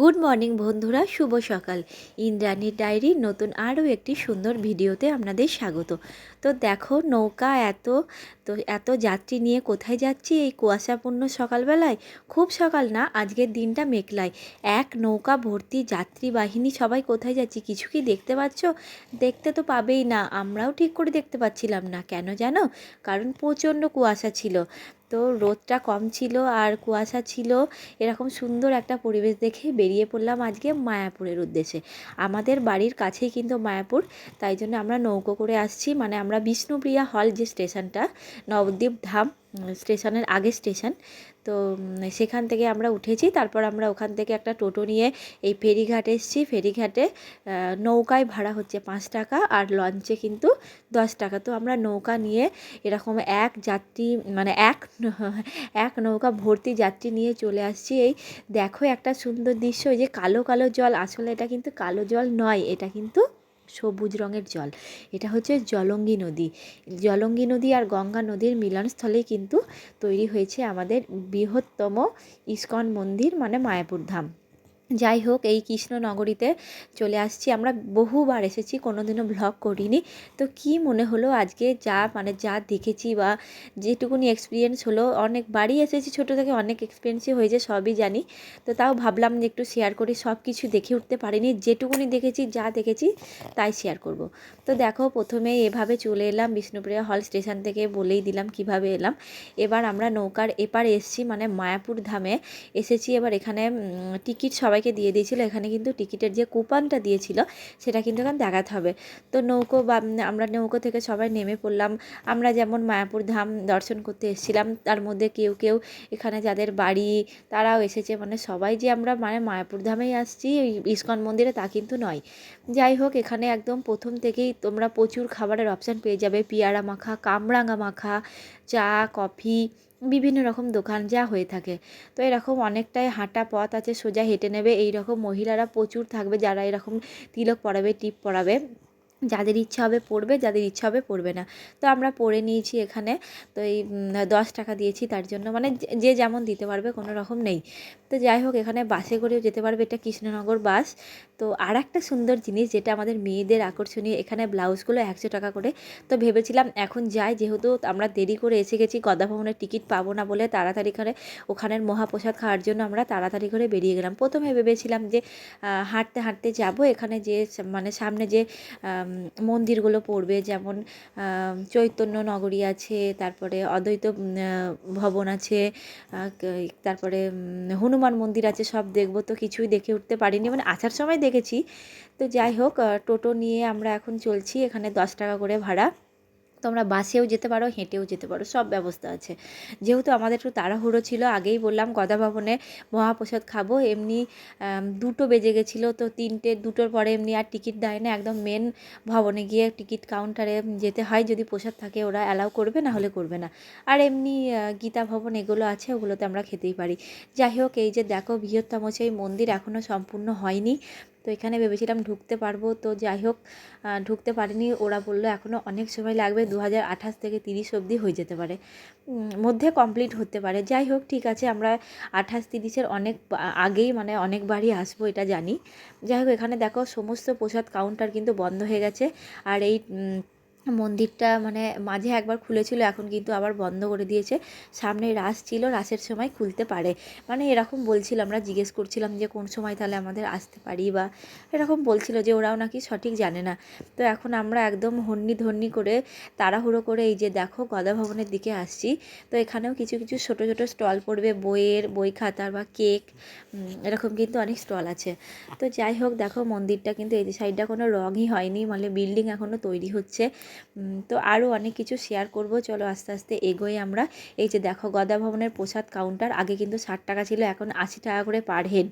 Good morning বন্ধুরা, শুভ সকাল। ইন্দ্রাণীর ডায়েরির নতুন আরও একটি সুন্দর ভিডিওতে আপনাদের স্বাগত। তো দেখো, নৌকা এত, তো এত যাত্রী নিয়ে কোথায় যাচ্ছি এই কুয়াশাপূর্ণ সকালবেলায়? খুব সকাল না, আজকের দিনটা মেঘলায়। এক নৌকা ভর্তি যাত্রী বাহিনী, সবাই কোথায় যাচ্ছি কিছু কি দেখতে পাচ্ছ? দেখতে তো পাবেই না, আমরাও ঠিক করে দেখতে পাচ্ছিলাম না। কেন জানো? কারণ প্রচণ্ড কুয়াশা ছিল। তো রোদটা কম ছিল আর কুয়াশা ছিল। এরকম সুন্দর একটা পরিবেশ দেখে বেরিয়ে পড়লাম আজকে মায়াপুরের উদ্দেশ্যে। আমাদের বাড়ির কাছেই কিন্তু মায়াপুর, তাই জন্য আমরা নৌকো করে আসছি। মানে আমরা বিষ্ণুপ্রিয়া হল যে স্টেশনটা, নবদ্বীপ ধাম স্টেশনের আগে স্টেশন তো সেখান থেকে আমরা উঠেছি। তারপর আমরা ওখান থেকে একটা টোটো নিয়ে এই ফেরিঘাট এসেছি। ফেরিঘাটে নৌকায় ভাড়া হচ্ছে পাঁচ টাকা আর লঞ্চে কিন্তু দশ টাকা। তো আমরা নৌকা নিয়ে এরকম এক যাত্রী মানে এক এক নৌকা ভর্তি যাত্রী নিয়ে চলে আসছি। এই দেখো একটা সুন্দর দৃশ্য যে কালো কালো জল। আসলে এটা কিন্তু কালো জল নয়, এটা কিন্তু সবুজ রঙের জল। এটা হচ্ছে জলঙ্গি নদী। জলঙ্গি নদী আর গঙ্গা নদীর মিলনস্থলেই কিন্তু তৈরি হয়েছে আমাদের বৃহত্তম ইস্কন মন্দির মানে মায়াপুর ধাম। যাই হোক, এই কৃষ্ণনগরীতে চলে আসছি। আমরা বহুবার এসেছি, কোনোদিনও ব্লগ করিনি। তো কি মনে হলো আজকে যা মানে যা দেখেছি বা যেটুকুনি এক্সপিরিয়েন্স হলো, অনেক বাড়ি এসেছি, ছোটো থেকে অনেক এক্সপিরিয়েন্সই হয়েছে, সবই জানি। তো তাও ভাবলাম যে একটু শেয়ার করি সব কিছু দেখে উঠতে পারিনি, যেটুকুনি দেখেছি, যা দেখেছি, তাই শেয়ার করব। তো দেখো, প্রথমে এভাবে চলে এলাম, বিষ্ণুপ্রিয়া হল স্টেশন থেকে বলেই দিলাম কীভাবে এলাম। এবার আমরা নৌকার এপারে এসেছি মানে মায়াপুর ধামে। এসেছি, এবার এখানে টিকিট টিকিট সবাইকে দিয়ে দিয়েছিল। এখানে কিন্তু টিকিটের যে কুপনটা দিয়েছিল, সেটা কিন্তু এখানে দেখাতে হবে। তো নৌকো বা আমরা নৌকো থেকে সবাই নেমে পড়লাম। আমরা যেমন মায়াপুর ধাম দর্শন করতে এসেছিলাম, তার মধ্যে কেউ কেউ এখানে যাদের বাড়ি, তারাও এসেছে। মানে সবাই যে আমরা মানে মায়াপুর ধামেই আসছি, ওই ইস্কন মন্দিরে তা কিন্তু নয়। যাই হোক, এখানে একদম প্রথম থেকেই তোমরা প্রচুর খাবারের অপশান পেয়ে যাবে। পিয়ারা মাখা কামরাঙা মাখা চা, কফি, বিভিন্ন রকম দোকান যা হয়ে থাকে। তো এরকম অনেকটাই হাঁটা পথ আছে, সোজা হেঁটে নেবে। এইরকম মহিলারা প্রচুর থাকবে যারা এরকম তিলক পরাবে, টিপ পরাবে। যাদের ইচ্ছা হবে পড়বে, যাদের ইচ্ছা হবে পড়বে না। তো আমরা পড়ে নিয়েছি এখানে। তো এই দশ টাকা দিয়েছি তার জন্য। মানে যে- যেমন দিতে পারবে, কোনো রকম নেই। তো যাই হোক, এখানে বাসে করেও যেতে পারবে। এটা কৃষ্ণনগর বাস। তো আর একটা সুন্দর জিনিস যেটা আমাদের মেয়েদের আকর্ষণীয়, এখানে ব্লাউজগুলো একশো টাকা করে। তো ভেবেছিলাম এখন যাই, যেহেতু আমরা দেরি করে এসে গেছি, গদা টিকিট পাবো না বলে তাড়াতাড়ি করে ওখানের মহাপ্রসাদ খাওয়ার জন্য আমরা তাড়াতাড়ি করে বেরিয়ে গেলাম। প্রথমে ভেবেছিলাম যে হাঁটতে হাঁটতে যাব। এখানে যে মানে সামনে যে মন্দিরগুলো পড়বে, যেমন চৈতন্য নগরী আছে, তারপরে অদ্বৈত ভবন আছে তারপরে হনুমান মন্দির আছে, সব দেখব, তো কিছুই দেখে উঠতে পারিনি মানে আসার সময় দেখেছি। তো যাই হোক টোটো নিয়ে আমরা এখন চলছি, এখানে দশ টাকা করে ভাড়া। তোমরা বাসেও যেতে পারো, হেঁটেও যেতে পারো, সব ব্যবস্থা আছে। যেহেতু আমাদের একটু তাড়াহুড়ো ছিল, আগেই বললাম গদা ভবনে মহাপ্রসাদ খাব, এমনি দুটো বেজে গেছিল তো তিনটে, দুটোর পরে এমনি আর টিকিট দেয় না, একদম মেন ভবনে গিয়ে টিকিট কাউন্টারে যেতে হয়, যদি প্রসাদ থাকে ওরা অ্যালাউ করবে, না হলে করবে না। আর এমনি গীতা ভবন এগুলো আছে, ওগুলোতে আমরা খেতেই পারি। যাই হোক, এই যে দেখো বৃহত্তম সেই মন্দির এখনও সম্পূর্ণ হয়নি। তো এখানে ভেবেছিলাম ঢুকতে পারব। তো যাই হোক ঢুকতে পারিনি। ওরা বলল এখনও অনেক সময় লাগবে। দু হাজার আঠাশ থেকে তিরিশ অবধি হয়ে যেতে পারে। মধ্যে কমপ্লিট হতে পারে। যাই হোক ঠিক আছে, আমরা আঠাশ তিরিশের অনেক আগেই মানে অনেকবারই আসব, এটা জানি। যাই হোক এখানে দেখো, সমস্ত প্রসাদ কাউন্টার কিন্তু বন্ধ হয়ে গেছে। আর এই মন্দিরটা মানে মাঝে একবার খুলেছিল, এখন কিন্তু আবার বন্ধ করে দিয়েছে। সামনে রাস ছিল, রাসের সময় খুলতে পারে। মানে এরকম বলছিল, আমরা জিজ্ঞেস করছিলাম যে কোন সময় তাহলে আমাদের আসতে পারি বা এরকম বলছিল যে ওরাও নাকি সঠিক জানে না। তো এখন আমরা একদম হন্নি ধন্নি করে, তাড়াহুড়ো করে এই যে দেখো গদা ভবনের দিকে আসছি। তো এখানেও কিছু কিছু ছোট ছোট স্টল পড়বে, বইয়ের, বই খাতার বা কেক এরকম কিন্তু অনেক স্টল আছে। তো যাই হোক, দেখো মন্দিরটা কিন্তু এই সাইডটা কোনো রঙই হয়নি মানে বিল্ডিং এখনও তৈরি হচ্ছে। তো আরও অনেক কিছু শেয়ার করব। চলো আস্তে আস্তে এগোই আমরা। এই যে দেখো, গদা ভবনের প্রসাদ কাউন্টার আগে কিন্তু ষাট টাকা ছিল, এখন আশি টাকা করে পার হেড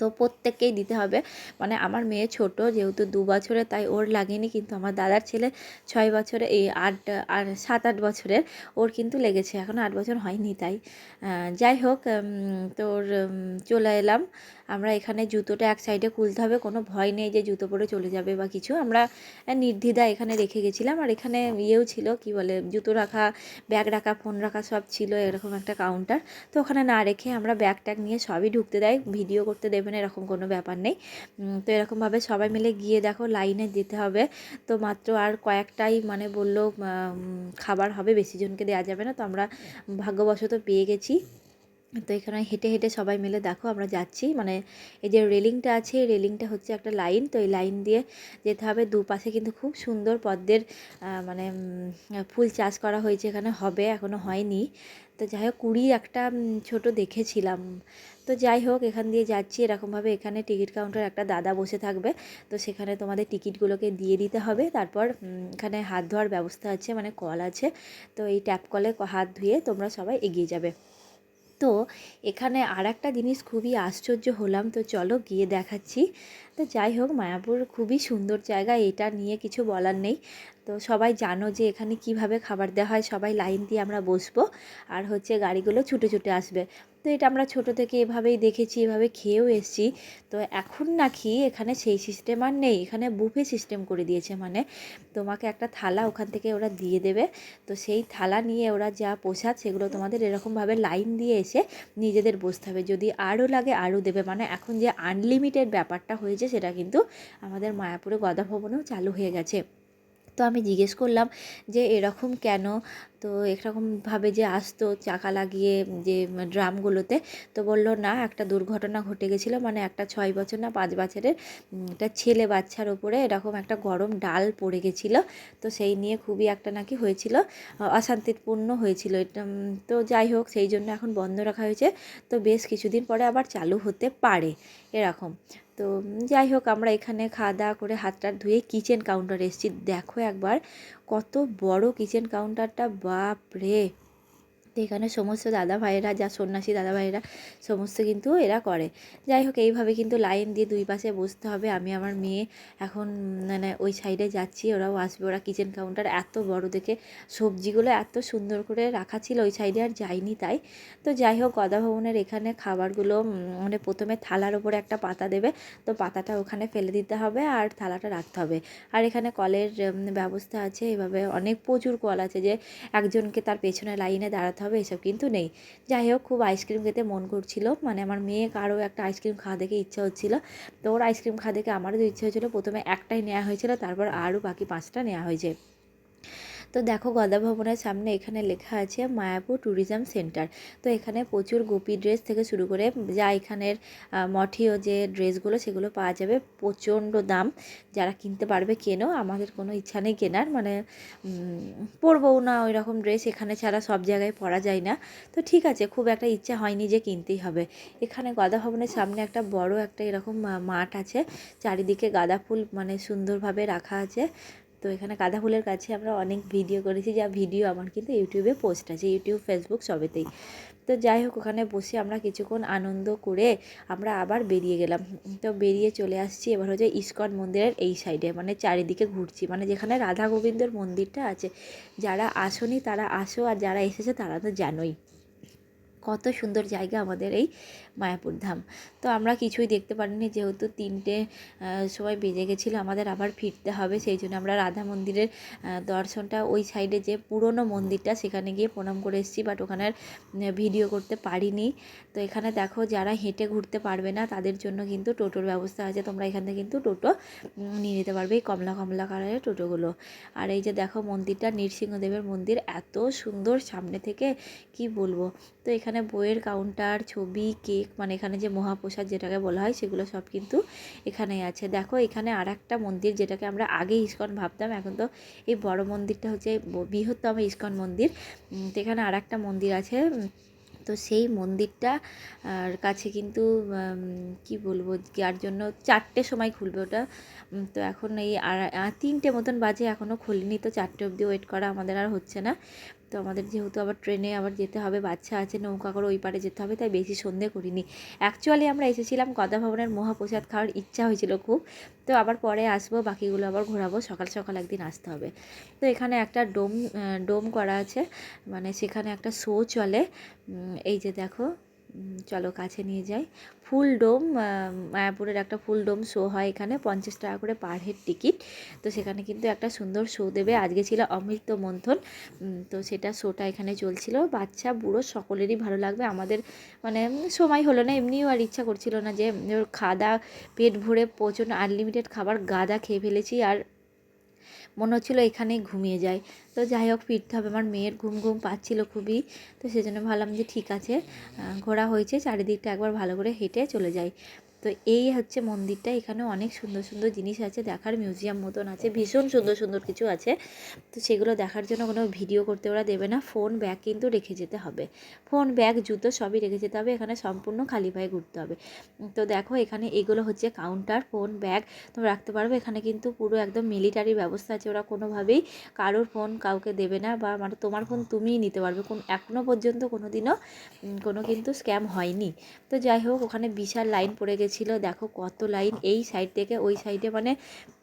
তো প্রত্যেককেই দিতে হবে। মানে আমার মেয়ে ছোট, যেহেতু দু বছরে, তাই ওর লাগেনি, কিন্তু আমার দাদার ছেলে ছয় বছরে, এই আট, আর সাত, আট বছরের, ওর কিন্তু লেগেছে, এখন আট বছর হয়নি তাই। যাই হোক তোর চলে এলাম। আমরা এখানে জুতোটা এক সাইডে খুলতে হবে, কোনো ভয় নেই যে জুতো পরে চলে যাবে বা কিছু। আমরা নির্দ্বিধা এখানে রেখে গেছিলাম, আর এখানে ইয়েও ছিল, কি বলে, জুতো রাখা ব্যাগ রাখা ফোন রাখা সব ছিল, এরকম একটা কাউন্টার তো ওখানে না রেখে আমরা ব্যাগ ট্যাগ নিয়ে সবই ঢুকতে দেয় ভিডিও করতে দেবে না এরকম কোনো ব্যাপার নেই। তো এরকমভাবে সবাই মিলে গিয়ে দেখো লাইনে দিতে হবে। তো মাত্র আর কয়েকটাই মানে বলল খাবার হবে বেশি জনকে দেওয়া যাবে না। তো আমরা ভাগ্যবশত পেয়ে গেছি। তো এখানে হেঁটে হেঁটে সবাই মিলে দেখো আমরা যাচ্ছি। মানে এই যে রেলিংটা আছে, এই রেলিংটা হচ্ছে একটা লাইন। তো এই লাইন দিয়ে যেতে হবে। দুপাশে কিন্তু খুব সুন্দর পদ্মের মানে ফুল চাষ করা হয়েছে এখানে। হবে এখনও হয়নি। তো যাই হোক, কুড়ি একটা ছোট দেখেছিলাম। তো যাই হোক, এখান দিয়ে যাচ্ছি। এরকমভাবে এখানে টিকিট কাউন্টার একটা দাদা বসে থাকবে। তো সেখানে তোমাদের টিকিটগুলোকে দিয়ে দিতে হবে। তারপর এখানে হাত ধোয়ার ব্যবস্থা আছে মানে কল আছে। তো এই ট্যাপ কলে হাত ধুয়ে তোমরা সবাই এগিয়ে যাবে। তো এখানে আর একটা জিনিস খুবই আশ্চর্য হলাম তো চলো গিয়ে দেখাচ্ছি। তো যাই হোক, মায়াপুর খুবই সুন্দর জায়গা, এটা নিয়ে কিছু বলার নেই। তো সবাই জানো যে এখানে কীভাবে খাবার দেওয়া হয়, সবাই লাইন দিয়ে আমরা বসবো। আর হচ্ছে গাড়িগুলো ছুটে ছুটে আসবে। তো এটা আমরা ছোট থেকে এভাবেই দেখেছি, এভাবে খেয়েও এসেছি। তো এখন নাকি এখানে সেই সিস্টেম আর নেই, এখানে বুফে সিস্টেম করে দিয়েছে। মানে তোমাকে একটা থালা ওখান থেকে ওরা দিয়ে দেবে। তো সেই থালা নিয়ে ওরা যা প্রসাদ সেগুলো তোমাদের এরকমভাবে লাইন দিয়ে এসে নিজেদের বসতে হবে। যদি আরও লাগে, আরও দেবে। মানে এখন যে আনলিমিটেড ব্যাপারটা হয়েছে সেটা কিন্তু আমাদের মায়াপুরে গদা ভবনেও চালু হয়ে গেছে। তো আমি জিজ্ঞেস করলাম যে এরকম কেন তো এরকমভাবে যে আসতো, চাকা লাগিয়ে যে ড্রামগুলোতে, তো বলল, না, একটা দুর্ঘটনা ঘটে গেছিল মানে একটা ছয় বছর না, পাঁচ বছরের একটা ছেলে বাচ্চার ওপরে এরকম একটা গরম ডাল পড়ে গেছিল, তো সেই নিয়ে খুবই একটা নাকি হয়েছিল অশান্তিপূর্ণ হয়েছিল এটা তো যাই হোক, সেই জন্য এখন বন্ধ রাখা হয়েছে, তো বেশ কিছুদিন পরে আবার চালু হতে পারে, এরকম। তো যাই হোক, আমরা এখানে খাওয়া দাওয়া করে হাত টাত ধুয়ে কিচেন কাউন্টারে এসেছি, দেখো একবার কত বড় কিচেন কাউন্টারটা বাপ রে তো এখানে সমস্ত দাদা ভাইয়েরা যা সন্ন্যাসী দাদা ভাইয়েরা সমস্ত কিন্তু এরা করে। যাই হোক, এইভাবে কিন্তু লাইন দিয়ে দুই পাশে বসতে হবে। আমি আমার মেয়ে এখন মানে ওই সাইডে যাচ্ছি, ওরাও আসবে। ওরা কিচেন কাউন্টার এত বড় দেখে সবজিগুলো এত সুন্দর করে রাখা ছিল ওই সাইডে, আর যাইনি তাই। তো যাই হোক, গদা ভবনের এখানে খাবারগুলো মানে প্রথমে থালার ওপরে একটা পাতা দেবে। তো পাতাটা ওখানে ফেলে দিতে হবে আর থালাটা রাখতে হবে। আর এখানে কলের ব্যবস্থা আছে। এভাবে অনেক প্রচুর কল আছে যে একজনকে তার পেছনে লাইনে দাঁড়াতে হবে, এসব কিন্তু নেই। যাই হোক, খুব আইসক্রিম খেতে মন করছিল। মানে আমার মেয়ে কারও একটা আইসক্রিম খাওয়া দেখে ইচ্ছা হচ্ছিল। তো ওর আইসক্রিম খাওয়া দেখে আমারও ইচ্ছা হয়েছিল। প্রথমে একটাই নেওয়া হয়েছিল, তারপর আরও বাকি পাঁচটা নেওয়া হয়েছে। তো দেখো গদা ভবনের সামনে এখানে লেখা আছে মায়াপুর ট্যুরিজম সেন্টার। তো এখানে প্রচুর গোপী ড্রেস থেকে শুরু করে যা এখানের মঠীয় যে ড্রেসগুলো সেগুলো পাওয়া যাবে প্রচণ্ড দাম। যারা কিনতে পারবে কেনো, আমাদের কোনো ইচ্ছা নেই কেনার। মানে পরবও না ওই রকম ড্রেস এখানে ছাড়া সব জায়গায় পরা যায় না। তো ঠিক আছে, খুব একটা ইচ্ছা হয়নি যে কিনতেই হবে। এখানে গাঁদা ভবনের সামনে একটা বড় একটা এরকম মাঠ আছে। চারিদিকে গাঁদা ফুল মানে সুন্দরভাবে রাখা আছে। তো এখানে গাঁদা ফুলের কাছে আমরা অনেক ভিডিও করেছি, যা ভিডিও আমার কিন্তু ইউটিউবে পোস্ট আছে ইউটিউব ফেসবুক সবেতেই। তো যাই হোক, ওখানে বসে আমরা কিছুক্ষণ আনন্দ করে আমরা আবার বেরিয়ে গেলাম। তো বেরিয়ে চলে আসছি, এবার হচ্ছে ইস্কন মন্দিরের এই সাইডে মানে চারিদিকে ঘুরছি। মানে যেখানে রাধা গোবিন্দর মন্দিরটা আছে, যারা আসনি তারা আসো, আর যারা এসেছে তারা তো জানোই। কত সুন্দর জায়গা আমাদের এই মায়াপুর ধাম। তো আমরা কিছুই দেখতে পারিনি, যেহেতু তিনটে সময় বেজে গেছিল, আমাদের আবার ফিরতে হবে। সেই জন্য আমরা রাধা মন্দিরের দর্শনটা ওই সাইডে যে পুরনো মন্দিরটা, সেখানে গিয়ে প্রণাম করে এসেছি বাট ওখানে ভিডিও করতে পারিনি। তো এখানে দেখো, যারা হেঁটে ঘুরতে পারবে না, তাদের জন্য কিন্তু টোটোর ব্যবস্থা আছে। তোমরা এখান থেকে কিন্তু টোটো নিয়ে নিতে পারবে এই কমলা কমলা কালারের টোটোগুলো। আর এই যে দেখো, মন্দিরটা নৃসিংহদেবের মন্দির, এত সুন্দর সামনে থেকে, কি বলব? তো এখানে বইয়ের কাউন্টার ছবি কেক মানে এখানে যে মহাপ্রসাদ যেটাকে বলা হয়, সেগুলো সব কিন্তু এখানেই আছে। দেখো, এখানে আর একটা মন্দির যেটাকে আমরা আগে ইস্কন ভাবতাম, এখন তো এই বড় মন্দিরটা হচ্ছে বৃহত্তম ইস্কন মন্দির। তো এখানে আর একটা মন্দির আছে তো সেই মন্দিরটা, আর কাছে কিন্তু কি বলব, যার জন্য চারটে সময় খুলবে ওটা। তো এখন এই আর তিনটে মতন বাজে এখনও খোলেনি, তো চারটে অবধি ওয়েট করা আমাদের আর হচ্ছে না। তো আমাদের যেহেতু আবার ট্রেনে আবার যেতে হবে, বাচ্চা আছে, নৌকা করে ওই পারে যেতে হবে, তাই বেশি সন্ধে করিনি। অ্যাকচুয়ালি আমরা এসেছিলাম গদা ভবনের মহাপ্রসাদ খাওয়ার ইচ্ছা হয়েছিল খুব। তো আবার পরে আসব, বাকিগুলো আবার ঘোরাবো, সকাল সকাল একদিন আসতে হবে। তো এখানে একটা ডোম ডোম করা আছে মানে সেখানে একটা শো চলে। এই যে দেখো চলো কাছে নিয়ে যাই। ফুল ডোম মায়াপুরের একটা ফুল ডোম শো হয় এখানে, পঞ্চাশ টাকা করে পার হেড টিকিট। তো সেখানে কিন্তু একটা সুন্দর শো দেবে। আজকে ছিল অমৃত মন্থন। তো সেটা শোটা এখানে চলছিল। বাচ্চা, বুড়ো সকলেরই ভালো লাগবে। আমাদের মানে সময় হলো না, এমনিও আর ইচ্ছা করছিল না যে খাদা পেট ভরে প্রচণ্ড আনলিমিটেড খাবার গাদা খেয়ে ফেলেছি। আর মনে হচ্ছিল এখানেই ঘুমিয়ে যায় তো যাই হোক, ফিরতে হবে। আমার মেয়ের ঘুম ঘুম পাচ্ছিলো খুবই। তো সেজন্য ভাবলাম যে ঠিক আছে ঘোরা হয়েছে, চারিদিকটা একবার ভালো করে হেঁটে চলে যাই। তো এই হচ্ছে মন্দিরটা এখানে অনেক সুন্দর সুন্দর জিনিস আছে, দেখার মিউজিয়াম মতন আছে, ভীষণ সুন্দর সুন্দর কিছু আছে। তো সেগুলো দেখার জন্য কোনো ভিডিও করতে ওরা দেবে না ফোন ব্যাগ কিন্তু রেখে যেতে হবে। ফোন ব্যাগ জুতো সবই রেখে যেতে হবে, এখানে সম্পূর্ণ খালি পায়ে ঘুরতে হবে। তো দেখো এখানে এগুলো হচ্ছে কাউন্টার ফোন ব্যাগ তোমরা রাখতে পারবে, এখানে কিন্তু পুরো একদম মিলিটারি ব্যবস্থা আছে, ওরা কোনোভাবেই কারোর ফোন কাউকে দেবে না বা মানে তোমার ফোন তুমিই নিতে পারবে, কোন এখনও পর্যন্ত কোনো দিনও কোনো কিন্তু স্ক্যাম হয়নি। তো যাই হোক, ওখানে বিশাল লাইন পড়ে গেছিল দেখো কত লাইন এই সাইড থেকে ওই সাইডে মানে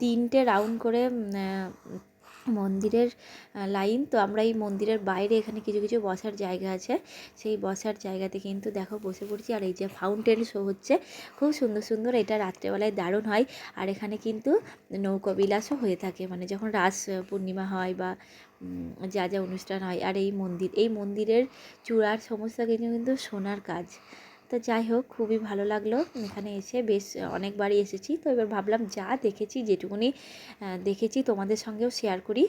তিনটে রাউন্ড করে মন্দিরের লাইন তো আমরা এই মন্দিরের বাইরে এখানে কিছু কিছু বসার জায়গা আছে। সেই বসার জায়গাতে কিন্তু দেখো বসে পড়ছি, আর এই যে ফাউন্টেন শো হচ্ছে, খুব সুন্দর সুন্দর। এটা রাত্রেবেলায় দারুণ হয়। আর এখানে কিন্তু নৌকাবিলাসও হয়ে থাকে। মানে যখন রাস পূর্ণিমা হয় বা যা যা অনুষ্ঠান হয়, আর এই মন্দির, এই মন্দিরের চূড়ার সমস্ত কিছু কিন্তু সোনার কাজ। তো যাই হোক, খুবই ভালো লাগল। এখানে এসে বেশ অনেকবারই এসেছি। তো এবার ভাবলাম যা দেখেছি, যেটুকুনি দেখেছি তোমাদের সঙ্গেও শেয়ার করি।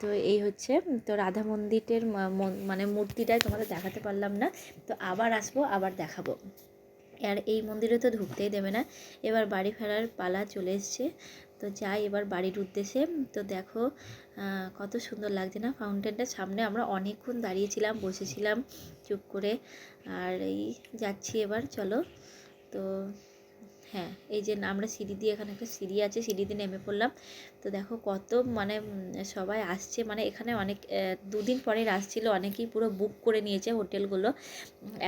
তো এই হচ্ছে তো রাধা মন্দিরের মন- মূর্তিটাই তোমাদের দেখাতে পারলাম না। তো আবার আসব, আবার দেখাবো। আর এই মন্দিরে তো ঢুকতেই দেবে না। এবার বাড়ি ফেরার পালা চলে এসছে। তো যাই, এবার বাড়ির উদ্দেশ্যে। তো দেখো কত সুন্দর লাগছে না? ফাউন্টেনটার সামনে আমরা অনেকক্ষণ দাঁড়িয়েছিলাম, বসেছিলাম, চুপ করে। আর এই যাচ্ছি এবার, চলো। তো হ্যাঁ এই যে আমরা সিঁড়ি দিয়ে এখানে একটা সিঁড়ি আছে সিঁড়ি দিয়ে নেমে পড়লাম। তো দেখো কত মানে সবাই আসছে মানে এখানে অনেক দুদিন পরে আসছিল অনেকেই পুরো বুক করে নিয়েছে হোটেলগুলো।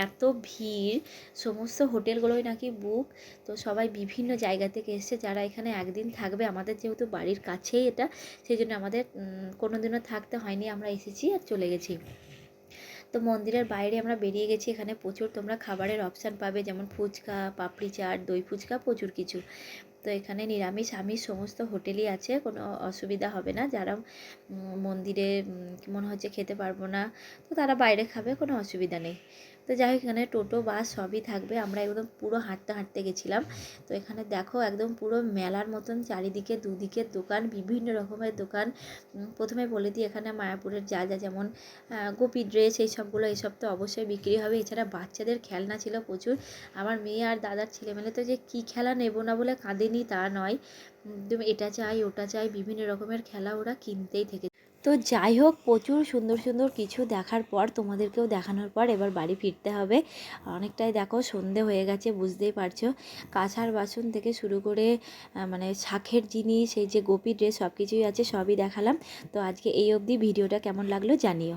এত ভিড়, সমস্ত হোটেলগুলোই নাকি বুক তো সবাই বিভিন্ন জায়গা থেকে এসছে, যারা এখানে একদিন থাকবে। আমাদের যেহেতু বাড়ির কাছেই এটা, সেই জন্য আমাদের কোনো দিনও থাকতে হয়নি, আমরা এসেছি আর চলে গেছি। তো মন্দিরের বাইরে আমরা বেরিয়ে গেছি, এখানে প্রচুর তোমরা খাবারের অপশান পাবে, যেমন ফুচকা, পাপড়ি চাট, দই ফুচকা, প্রচুর কিছু। তো এখানে নিরামিষ, আমিষ সমস্ত হোটেলই আছে, কোনো অসুবিধা হবে না। যারা মন্দিরে মনে হচ্ছে খেতে পারব না, তো তারা বাইরে খাবে, কোনো অসুবিধা নেই। তো যাই হোক, এখানে টোটো, বাস সবই থাকবে। আমরা একদম পুরো হাঁটতে হাঁটতে গেছিলাম। তো এখানে দেখো একদম পুরো মেলার মতন চারিদিকে, দুদিকে দোকান, বিভিন্ন রকমের দোকান। প্রথমে বলে দিই, এখানে মায়াপুরের যা যা যেমন গোপি ড্রেস, এই সবগুলো এইসব তো অবশ্যই বিক্রি হবে। এছাড়া বাচ্চাদের খেলনা ছিল প্রচুর। আমার মেয়ে আর দাদার ছেলেমেলে তো যে কী খেলা নেব না বলে কাঁদেনি তা নয়। এটা চাই, ওটা চাই, বিভিন্ন রকমের খেলা ওরা কিনতেই থেকে তো যাই হোক, প্রচুর সুন্দর সুন্দর কিছু দেখার পর, তোমাদেরকেও দেখানোর পর এবার বাড়ি ফিরতে হবে। অনেকটাই দেখো, সন্ধে হয়ে গেছে, বুঝতেই পারছ। কাছার বাসন থেকে শুরু করে মানে শাখের জিনিস, এই যে গোপী ড্রেস সব কিছুই আছে, সবই দেখালাম। তো আজকে এই অবধি, ভিডিওটা কেমন লাগল জানিও।